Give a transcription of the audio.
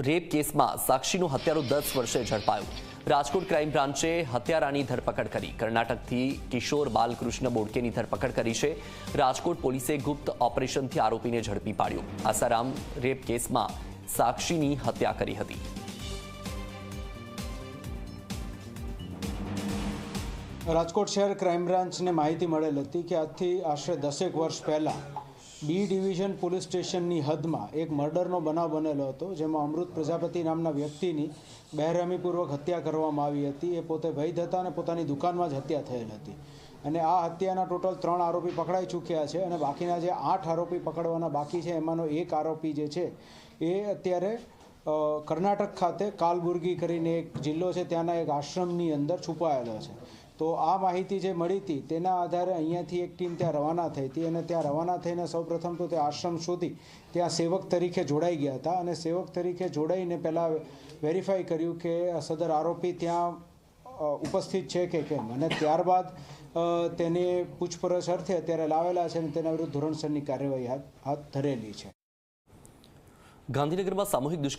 Rape કેસમાં સાક્ષીનું હત્યારો દસ વર્ષે ઝડપાયું. રાજકોટ ક્રાઇમ બ્રાન્ચે હત્યારાની ધરપકડ કરી. કર્ણાટકથી કિશોર બાલકૃષ્ણ બોડકેની ધરપકડ કરી છે. રાજકોટ પોલીસે ગુપ્ત ઓપરેશનથી આરોપીને ઝડપી પાડ્યો. આસારામ રેપ કેસમાં સાક્ષીની હત્યા કરી હતી. રાજકોટ શહેર ક્રાઇમ બ્રાન્ચને માહિતી મળેલ હતી કે આજથી આશરે દસેક વર્ષ પહેલાં બી ડિવિઝન પોલીસ સ્ટેશનની હદમાં એક મર્ડરનો બનાવ બનેલો હતો, જેમાં અમૃત પ્રજાપતિ નામના વ્યક્તિની બહેરમીપૂર્વક હત્યા કરવામાં આવી હતી. એ પોતે વૈધ હતા અને પોતાની દુકાનમાં જ હત્યા થયેલ હતી. અને આ હત્યાના ટોટલ ત્રણ આરોપી પકડાઈ ચૂક્યા છે અને બાકીના જે આઠ આરોપી પકડવાના બાકી છે, એમાંનો એક આરોપી જે છે, એ અત્યારે કર્ણાટક ખાતે કાલબુર્ગી કરીને એક જિલ્લો છે, ત્યાંના એક આશ્રમની અંદર છુપાયેલો છે. તો આ માહિતી જે મળી હતી, તેના આધારે અહીંયાથી એક ટીમ ત્યાં રવાના થઈ હતી અને ત્યાં રવાના થઈને સૌપ્રથમ તો તે આશ્રમ શોધી ત્યાં સેવક તરીકે જોડાઈ ગયા હતા અને સેવક તરીકે જોડાઈને પહેલાં વેરીફાઈ કર્યું કે સદર આરોપી ત્યાં ઉપસ્થિત છે કે કેમ. અને ત્યારબાદ તેને પૂછપરછ અર્થે અત્યારે લાવેલા છે અને તેના વિરુદ્ધ ધોરણસરની કાર્યવાહી હાથ ધરેલી છે. ગાંધીનગરમાં સામૂહિક દુષ્કર્મ